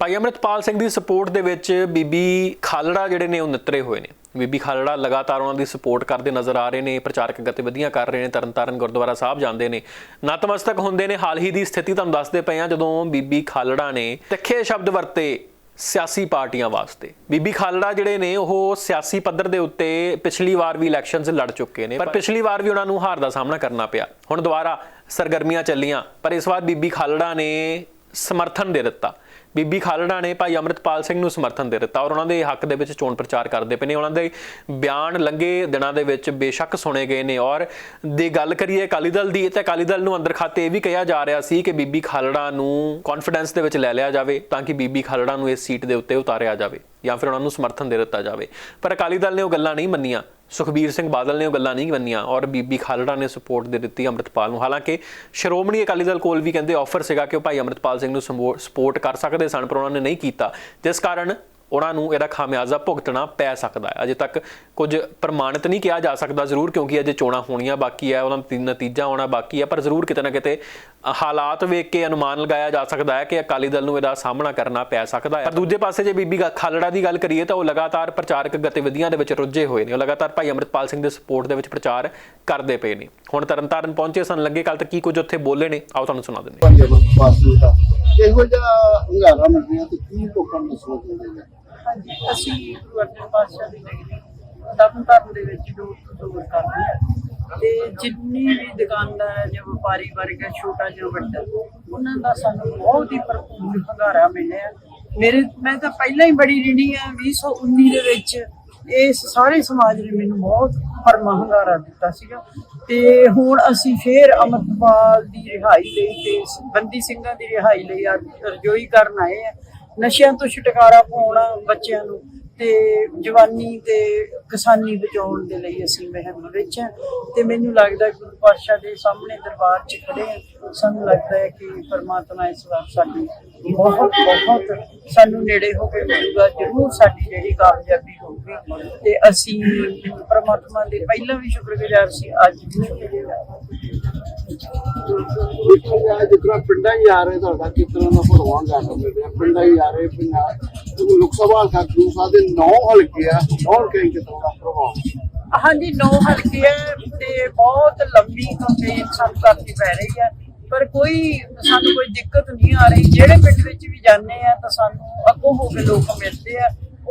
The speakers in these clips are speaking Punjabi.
ਭਾਈ ਅਮਰਿਤਪਾਲ ਸਿੰਘ ਦੀ ਸਪੋਰਟ ਦੇ ਵਿੱਚ ਬੀਬੀ ਖਾਲੜਾ ਜਿਹੜੇ ਨੇ ਉਹ ਨਿਤਰੇ ਹੋਏ ਨੇ। ਬੀਬੀ ਖਾਲੜਾ ਲਗਾਤਾਰ ਉਹਨਾਂ ਦੀ ਸਪੋਰਟ ਕਰਦੇ ਨਜ਼ਰ ਆ ਰਹੇ ਨੇ, ਪ੍ਰਚਾਰਕ ਗਤੀਵਿਧੀਆਂ ਕਰ ਰਹੇ ਨੇ, ਤਰਨਤਾਰਨ ਗੁਰਦੁਆਰਾ ਸਾਹਿਬ ਜਾਂਦੇ ਨੇ। ਨਤਮਸਤਕ ਹੁੰਦੇ ਨੇ, ਹਾਲ ਹੀ ਦੀ ਸਥਿਤੀ ਤੁਹਾਨੂੰ ਦੱਸਦੇ ਪਏ ਆ ਜਦੋਂ ਬੀਬੀ ਖਾਲੜਾ ਨੇ ਤਿੱਖੇ ਸ਼ਬਦ ਵਰਤੇ ਸਿਆਸੀ ਪਾਰਟੀਆਂ ਵਾਸਤੇ। ਬੀਬੀ ਖਾਲੜਾ ਜਿਹੜੇ ਨੇ ਉਹ ਸਿਆਸੀ ਪੱਧਰ ਦੇ ਉੱਤੇ ਪਿਛਲੀ ਵਾਰ ਵੀ ਇਲੈਕਸ਼ਨਸ ਲੜ ਚੁੱਕੇ ਨੇ, ਪਰ ਪਿਛਲੀ ਵਾਰ ਵੀ ਉਹਨਾਂ ਨੂੰ ਹਾਰ ਦਾ ਸਾਹਮਣਾ ਕਰਨਾ ਪਿਆ। ਹੁਣ ਦੁਬਾਰਾ ਸਰਗਰਮੀਆਂ ਚੱਲੀਆਂ, ਪਰ ਇਸ ਵਾਰ ਬੀਬੀ ਖਾਲੜਾ ਨੇ ਸਮਰਥਨ ਦੇ ਦਿੱਤਾ। ਬੀਬੀ ਖਾਲੜਾ ਨੇ ਭਾਈ ਅਮਰਿਤਪਾਲ ਸਿੰਘ ਨੂੰ ਸਮਰਥਨ ਦੇ ਦਿੱਤਾ ਔਰ ਉਹਨਾਂ ਦੇ ਹੱਕ ਦੇ ਵਿੱਚ ਚੋਣ ਪ੍ਰਚਾਰ ਕਰਦੇ ਪਏ ਨੇ। ਉਹਨਾਂ ਦੇ ਬਿਆਨ ਲੰਗੇ ਦਿਨਾਂ ਦੇ ਵਿੱਚ ਬੇਸ਼ੱਕ ਸੁਣੇ ਗਏ ਨੇ ਔਰ ਦੇ ਗੱਲ ਕਰੀਏ ਅਕਾਲੀ ਦਲ ਦੀ, ਤੇ ਅਕਾਲੀ ਦਲ ਨੂੰ ਅੰਦਰ ਖਾਤੇ ਇਹ ਵੀ ਕਿਹਾ ਜਾ ਰਿਹਾ ਸੀ ਕਿ ਬੀਬੀ ਖਾਲੜਾ ਨੂੰ ਕੌਨਫੀਡੈਂਸ ਦੇ ਵਿੱਚ ਲੈ ਲਿਆ ਜਾਵੇ ਤਾਂ ਕਿ ਬੀਬੀ ਖਾਲੜਾ ਨੂੰ ਇਸ ਸੀਟ ਦੇ ਉੱਤੇ ਉਤਾਰਿਆ ਜਾਵੇ ਜਾਂ ਫਿਰ ਉਹਨਾਂ ਨੂੰ ਸਮਰਥਨ ਦੇ ਦਿੱਤਾ ਜਾਵੇ। ਪਰ ਅਕਾਲੀ ਦਲ ਨੇ ਉਹ ਗੱਲਾਂ ਨਹੀਂ ਮੰਨੀਆਂ। ਸੁਖਬੀਰ ਸਿੰਘ ਬਾਦਲ ਨੇ ਉਹ ਗੱਲਾਂ ਨਹੀਂ ਮੰਨੀਆਂ ਔਰ ਬੀਬੀ ਖਾਲੜਾ ਨੇ ਸਪੋਰਟ ਦੇ ਦਿੱਤੀ ਅੰਮ੍ਰਿਤਪਾਲ ਨੂੰ। ਹਾਲਾਂਕਿ ਸ਼੍ਰੋਮਣੀ ਅਕਾਲੀ ਦਲ ਕੋਲ ਵੀ ਕਹਿੰਦੇ ਆਫਰ ਸੀਗਾ ਕਿ ਉਹ ਭਾਈ ਅੰਮ੍ਰਿਤਪਾਲ ਸਿੰਘ ਨੂੰ ਸਪੋਰਟ ਕਰ ਸਕਦੇ ਸਨ, ਪਰ ਉਹਨਾਂ ਨੇ ਨਹੀਂ ਕੀਤਾ। ਜਿਸ ਕਾਰਨ ਉਹਨਾਂ ਨੂੰ ਇਹਦਾ ਖਾਮਿਆਜ਼ਾ ਭੁਗਤਣਾ ਪੈ ਸਕਦਾ ਹੈ। ਅਜੇ ਤੱਕ ਕੁਝ ਪ੍ਰਮਾਣਿਤ ਨਹੀਂ ਕਿਹਾ ਜਾ ਸਕਦਾ ਜ਼ਰੂਰ, ਕਿਉਂਕਿ ਅਜੇ ਚੋਣਾਂ ਹੋਣੀਆਂ ਬਾਕੀ ਹੈ, ਉਹਨਾਂ ਦਾ ਨਤੀਜਾ ਆਉਣਾ ਬਾਕੀ ਹੈ, ਪਰ ਜ਼ਰੂਰ ਕਿਤੇ ਨਾ ਕਿਤੇ ਹਾਲਾਤ ਵੇਖ ਕੇ ਅਨੁਮਾਨ ਲਗਾਇਆ ਜਾ ਸਕਦਾ ਹੈ ਕਿ ਅਕਾਲੀ ਦਲ ਨੂੰ ਇਹਦਾ ਸਾਹਮਣਾ ਕਰਨਾ ਪੈ ਸਕਦਾ ਹੈ। ਪਰ ਦੂਜੇ ਪਾਸੇ ਜੇ ਬੀਬੀ ਖਾਲੜਾ ਦੀ ਗੱਲ ਕਰੀਏ ਤਾਂ ਉਹ ਲਗਾਤਾਰ ਪ੍ਰਚਾਰਕ ਗਤੀਵਿਧੀਆਂ ਦੇ ਵਿੱਚ ਰੁੱਝੇ ਹੋਏ ਨੇ। ਉਹ ਲਗਾਤਾਰ ਭਾਈ ਅੰਮ੍ਰਿਤਪਾਲ ਸਿੰਘ ਦੇ ਸਪੋਰਟ ਦੇ ਵਿੱਚ ਪ੍ਰਚਾਰ ਕਰਦੇ ਪਏ ਨੇ। ਹੁਣ ਤਰਨਤਾਰਨ ਪਹੁੰਚੇ ਸਨ, ਲੱਗੇ ਕੱਲ ਤੱਕ ਕੀ ਕੁਝ ਉੱਥੇ ਬੋਲੇ ਨੇ? ਆਓ ਤੁਹਾਨੂੰ ਸੁਣਾ ਦਿੰਦੇ ਹਾਂ। ਇਹੋ ਜਿਹਾ ਹੰਗਾਰਾ ਮਿਲ ਰਿਹਾ ਤੇ ਕੀ ਲੋਕਾਂ ਨੂੰ ਸੋਚ ਨੇ ਹਾਂਜੀ, ਅਸੀਂ ਗੁਰੂ ਅਰਜਨ ਪਾਤਸ਼ਾਹ ਦੀ ਨਗਰੀ ਤਰਨ ਦੇ ਵਿੱਚ ਡੋਰ ਟੂ ਕਰਦੇ ਹਾਂ। ਤੇ ਜਿੰਨੀ ਵੀ ਦੁਕਾਨਦਾਰ ਜਾਂ ਵਪਾਰੀ ਵਰਗ ਹੈ, ਛੋਟਾ ਜਾਂ ਵੱਡਾ, ਉਹਨਾਂ ਦਾ ਸਾਨੂੰ ਬਹੁਤ ਹੀ ਭਰਪੂਰ ਹੰਗਾਰਾ ਮਿਲਿਆ ਮੇਰੇ, ਮੈਂ ਤਾਂ ਪਹਿਲਾਂ ਹੀ ਬੜੀ ਰਿਣੀ ਆ 2019 ਦੇ ਵਿੱਚ ਇਸ ਸਾਰੇ ਸਮਾਜ ਨੇ ਮੈਨੂੰ ਬਹੁਤ ਪਰਮਾ ਹੰਗਾਰਾ ਦਿੱਤਾ ਸੀਗਾ। ਤੇ ਹੁਣ ਅਸੀਂ ਫੇਰ ਅਮਰਪਾਲ ਦੀ ਰਿਹਾਈ ਲਈ ਤੇ ਬੰਦੀ ਸਿੰਘਾਂ ਦੀ ਰਿਹਾਈ ਲਈ ਅੱਜ ਰਜੋਈ ਕਰਨ ਆਏ ਆ ਨਸ਼ਿਆਂ ਤੋਂ ਛੁਟਕਾਰਾ ਪਾਉਣਾ ਬੱਚਿਆਂ ਨੂੰ ਤੇ ਜਵਾਨੀ ਤੇ ਕਿਸਾਨੀ ਬਚਾਉਣ ਦੇ ਲਈ ਅਸੀਂ ਮਹਿਮ ਵਿੱਚ ਹਾਂ। ਤੇ ਮੈਨੂੰ ਲੱਗਦਾ ਗੁਰੂ ਪਾਤਸ਼ਾਹ ਦੇ ਸਾਹਮਣੇ ਦਰਬਾਰ 'ਚ ਖੜੇ ਹਾਂ। ਸਾਨੂੰ ਲੱਗਦਾ ਹੈ ਕਿ ਪਰਮਾਤਮਾ ਇਸ ਵਾਰ ਸਾਡੀ ਬਹੁਤ ਬਹੁਤ ਸਾਨੂੰ ਨੇੜੇ ਹੋ ਕੇ ਮਿਲੂਗਾ। ਜ਼ਰੂਰ ਸਾਡੀ ਜਿਹੜੀ ਕਾਮਯਾਬੀ ਹੋਊਗੀ। ਤੇ ਅਸੀਂ ਪਰਮਾਤਮਾ ਦੇ ਪਹਿਲਾਂ ਵੀ ਸ਼ੁਕਰਗੁਜ਼ਾਰ ਸੀ, ਅੱਜ ਵੀ ਸ਼ੁਕਰਗੁਜ਼ਾਰ ਜਿਤਨਾ ਪਿੰਡਾਂ ਹੀ ਆ ਰਹੇ ਤੁਹਾਡਾ ਕਿਸ ਤਰ੍ਹਾਂ ਦਾ ਭਰਵਾਂ ਗਾ ਮਿਲ ਰਿਹਾ ਪਿੰਡਾਂ ਹੀ ਆ ਰਹੇ ਪਿੰਡਾਂ ਲੋਕ ਸਭਾ ਹਲਕਾ ਗੁਰੂ ਦੇ ਨੌ ਹਲਕੇ ਆ ਨੌ ਹਲਕੇ ਕਿਸ ਤਰ੍ਹਾਂ ਦਾ ਪ੍ਰਭਾਵ ਹਾਂਜੀ ਨੌ ਹਲਕੇ ਤੇ ਬਹੁਤ ਲੰਬੀ ਕੰਪੇਨ ਸਾਨੂੰ ਕਰਨੀ ਪੈ ਰਹੀ ਹੈ। ਪਰ ਕੋਈ, ਸਾਨੂੰ ਕੋਈ ਦਿੱਕਤ ਨਹੀਂ ਆ ਰਹੀ। ਜਿਹੜੇ ਪਿੰਡ ਵਿੱਚ ਵੀ ਜਾਂਦੇ ਆ ਤਾਂ ਸਾਨੂੰ ਅੱਗੋਂ ਹੋ ਕੇ ਲੋਕ ਮਿਲਦੇ ਆ।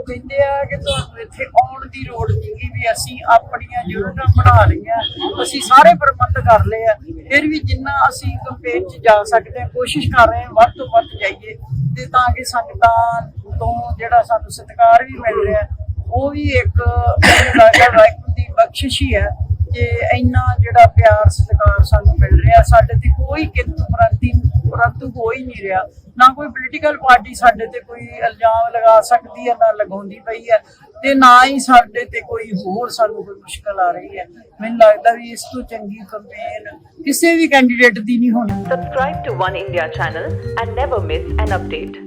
ਕਹਿੰਦੇ ਆ ਕਿ ਤੁਹਾਨੂੰ ਇੱਥੇ ਆਉਣ ਦੀ ਲੋੜ ਨਹੀਂ ਵੀ ਅਸੀਂ ਆਪਣੀਆਂ ਯੂਨਿਟਾਂ ਬਣਾ ਲਈਆਂ, ਅਸੀਂ ਸਾਰੇ ਪ੍ਰਬੰਧ ਕਰ ਲਏ ਆ, ਫਿਰ ਵੀ ਜਿੰਨਾ ਅਸੀਂ ਕੰਪੇਨ 'ਚ ਜਾ ਸਕਦੇ ਹਾਂ, ਕੋਸ਼ਿਸ਼ ਕਰ ਰਹੇ ਹਾਂ ਵੱਧ ਤੋਂ ਵੱਧ ਜਾਈਏ, ਤੇ ਤਾਂ ਕਿ ਸੰਗਤਾਂ ਤੋਂ ਜਿਹੜਾ ਸਾਨੂੰ ਸਤਿਕਾਰ ਵੀ ਮਿਲ ਰਿਹਾ, ਉਹ ਵੀ ਇੱਕ ਲੱਗਦਾ ਵਾਹਿਗੁਰੂ ਦੀ ਬਖਸ਼ਿਸ਼ ਹੀ ਹੈ ਕਿ ਇੰਨਾ ਜਿਹੜਾ ਪਿਆਰ ਸਤਿਕਾਰ ਸਾਨੂੰ ਮਿਲ ਰਿਹਾ, ਸਾਡੇ ਤੇ ਕੋਈ ਕਿੰਤੂ ਪ੍ਰੰਤੀ ਪ੍ਰੰਤੂ ਹੋ ਹੀ ਨਹੀਂ ਰਿਹਾ। ਨਾ ਕੋਈ ਪੋਲੀਟੀਕਲ ਪਾਰਟੀ ਸਾਡੇ ਤੇ ਕੋਈ ਇਲਜ਼ਾਮ ਲਗਾ ਸਕਦੀ ਹੈ, ਨਾ ਲਗਾਉਂਦੀ ਪਈ ਹੈ ਤੇ ਨਾ ਹੀ ਸਾਡੇ ਤੇ ਕੋਈ ਹੋਰ ਸਾਨੂੰ ਕੋਈ ਮੁਸ਼ਕਲ ਆ ਰਹੀ ਹੈ। ਮੈਨੂੰ ਲੱਗਦਾ ਵੀ ਇਸ ਤੋਂ ਚੰਗੀ ਕੰਪੇਨ ਕਿਸੇ ਵੀ ਕੈਂਡੀਡੇਟ ਦੀ ਨਹੀਂ ਹੋਣੀ। Subscribe to One India channel and never miss an update.